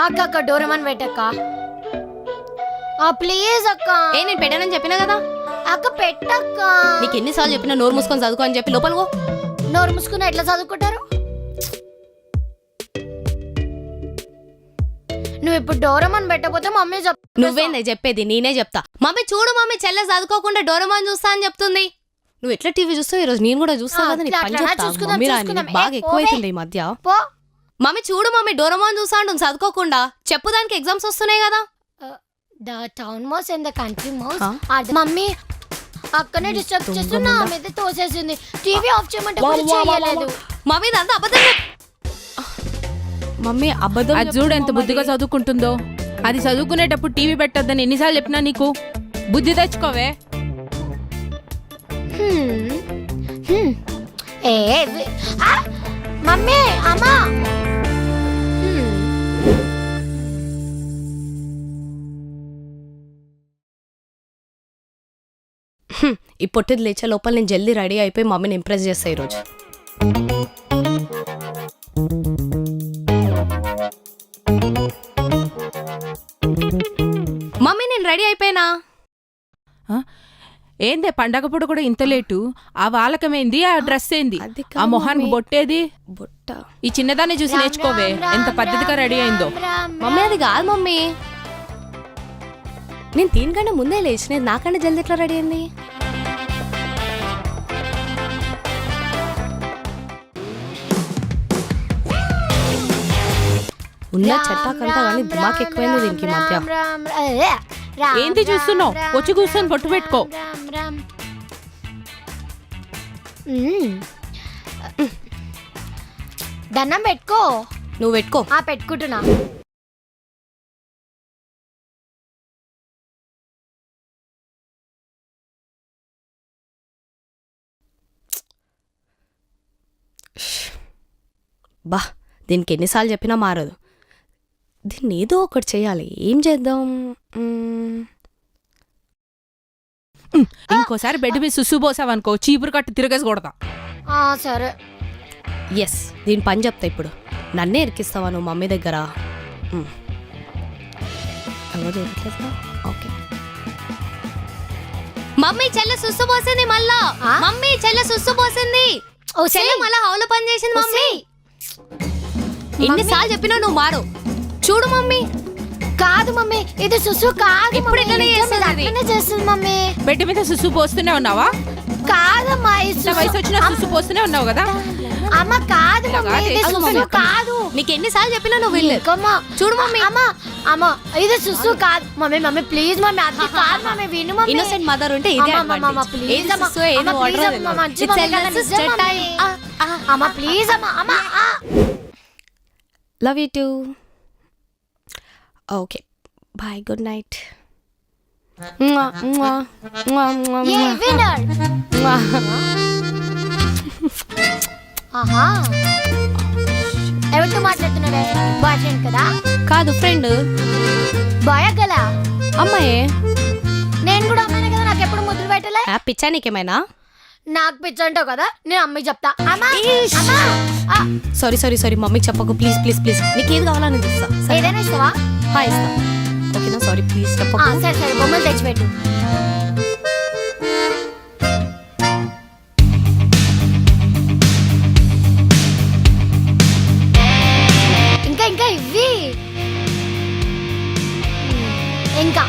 అక్క అక్క డోరమన్ పెట్టక్క. ఆ ప్లీజ్ అక్క. ఏ నేను పెట్టానని చెప్పినా కదా? అక్క పెట్టక్క. నీకు ఎన్నిసార్లు చెప్పినా నోరు మూసుకొని చదువుకో అని చెప్పి లోపల పో. నోరు మూసుకుని ఎట్లా చదువుకుంటారు? నువ్వు ఇప్పుడు డోరమన్ పెట్టకపోతే మమ్మీ చెప్ నువ్వేందే చెప్పేది? నేనే చెప్తా. మమ్మీ చూడు మమ్మీ చెల్లె చదువుకోకుండా డోరమాన్ చూస్తా అని చెప్తుంది. నువ్వు ఎట్లా టీవీ చూస్తావు? ఈరోజు నేను కూడా చూస్తా కదా పని చెప్తా. మమ్మీ. నీకు బాగా ఎక్కువైతుంది ఈ మధ్య. పో. మమ్మీ చూడు మమ్మీ డోరమాన్ అంటుంది చదువుకోకుండా చెప్పు దానికి ఎగ్జామ్స్ వస్తున్నాయి కదా the town mouse and the country mouse? Mummy అక్కనే డిస్టర్బ్ చేస్తున్నా ముండా. మీద తోసేసింది టీవీ ఆఫ్ చేయమంటే కూడా చేయలేదు మమ్మీ ఇదంతా అబద్ధం చెప్- మమ్మీ అబద్ధం అది చూడు ఎంత బుద్ధిగా చదువుకుంటుందో అది చదువుకునేటప్పుడు టీవీ పెట్టొద్దని ఎన్నిసార్లు చెప్పినా నీకు బుద్ధి తెచ్చుకోవే హ్మ్. హ్మ్. ఏ వి- ఆ! మమ్మీ అమ్మా ఈ పొట్టిది లేచే లోపల నేను జల్దీ రెడీ అయిపోయి మమ్మీని ఇంప్రెస్ చేస్తా ఈరోజు. మమ్మీ నేను రెడీ అయిపోయినా? ఏందే పండగప్పుడు కూడా ఇంత లేటు? ఆ వాలకమేంది ఆ డ్రెస్ ఏంది అది ఆ మొహానికి మమ్మీ. బొట్టేది? బుట్ట. ఈ చిన్నదాన్ని చూసి నేర్చుకోవే ఎంత పద్ధతిగా రెడీ అయిందో. మమ్మీ అది కాదు మమ్మీ. నేను దీనికంటే ముందే లేచినది నాకంటే జల్దీ ఎట్లా రెడీ అయింది? ఉన్న చెట్టాకంతా కానీ దిమాక్ ఎక్కువైంది దీనికి మధ్య. ఏంటి చూస్తున్నావ్? వచ్చి కూర్చొని బొట్టు రామ్, పెట్టుకో. దండం పెట్టుకో. నువ్వు పెట్టుకో. ఆ పెట్టుకుంటున్నా. బా దీనికి ఎన్నిసార్లు చెప్పినా మారదు. దీన్ని ఏదో ఒకటి చేయాలి. ఏం చేద్దాం. ఇంకోసారి బెడ్ మీద సుసు పోసావనుకో చీపురు కట్టు తిరగేసి కొడతా. ఆ, సరే. ఎస్ దీని పని చెప్తా ఇప్పుడు. నన్నే ఇరికిస్తావా నువ్వు మమ్మీ దగ్గర? ఓకే. మమ్మీ చెల్లె సుస్సు పోసింది మళ్ళా? మమ్మీ చెల్లె సుస్సు పోసింది. ఓ చెల్లె. మళ్ళా హౌల పని చేసింది మమ్మీ. ఎన్నిసార్లు చెప్పినా నువ్వు మారు చూడు మమ్మీ. కాదు మమ్మీ. ఇది సుసు కాదు ఇప్పుడు. ఇట్లనే ఇది చేస్తుంది అది. అట్లనే చేస్తుంది మమ్మీ. బెడ్ మీద సుసు పోస్తూనే ఉన్నావా? కాదమ్మా సుసు- వయసు వచ్చినా సుసు పోస్తూనే ఉన్నావు కదా? అమ్మ కాదు మమ్మీ. ఇది కాదు, సుసు మమ్మీ. కాదు. నీకు ఎన్నిసార్లు చెప్పినా నువ్వు వెళ్ళు ఇంకమ్మా చూడు మమ్మీ. అమ్మ అమ్మ ఇది సుసు కాదు. మమ్మీ మమ్మీ ప్లీజ్ మమ్మీ అది కాదు మమ్మీ విను మమ్మీ. ఇన్నోసెంట్ మదర్ ఉంటే ఇదే అమ్మ, అమ్మ, అమ్మ, advantage. please ఏది అమ్మ. సుస్సో, ఏది అమ్మ, వాటరో please అమ్మ, It's a నిజం మమ్మీ. ah. అమ్మ ప్లీజ్ అమ్మ అమ్మ ఆ. Love you too okay bye good night ఆహా ఎవరితో మాట్లాడుతున్నాడే? బాయ్ ఫ్రెండ్ కదా? కాదు ఫ్రెండ్. బాయ్ గల? అమ్మాయే. నేను కూడా అమ్మాయినే కదా నాకు ఎప్పుడు ముద్దులు పెట్టలే? పిచ్చా నీకేమైనా నాకు పిచ్చి అంటావు కదా నేను అమ్మాయి చెప్తా. అమ్మా అమ్మా. ఆ, సారీ సారీ సారీ మమ్మీకి చెప్పకు. ప్లీజ్ ప్లీజ్ ప్లీజ్ నీకు ఏది కావాలని సరే. ఏదైనా ఇస్తావా? హా, ఇస్తా. ఓకేనా? సారీ ప్లీజ్ ఆ, చెప్పకు సరే సరే బొమ్మలు తెచ్చిపెట్టు. ఇంకా ఇంకా ఇవి ఇంకా.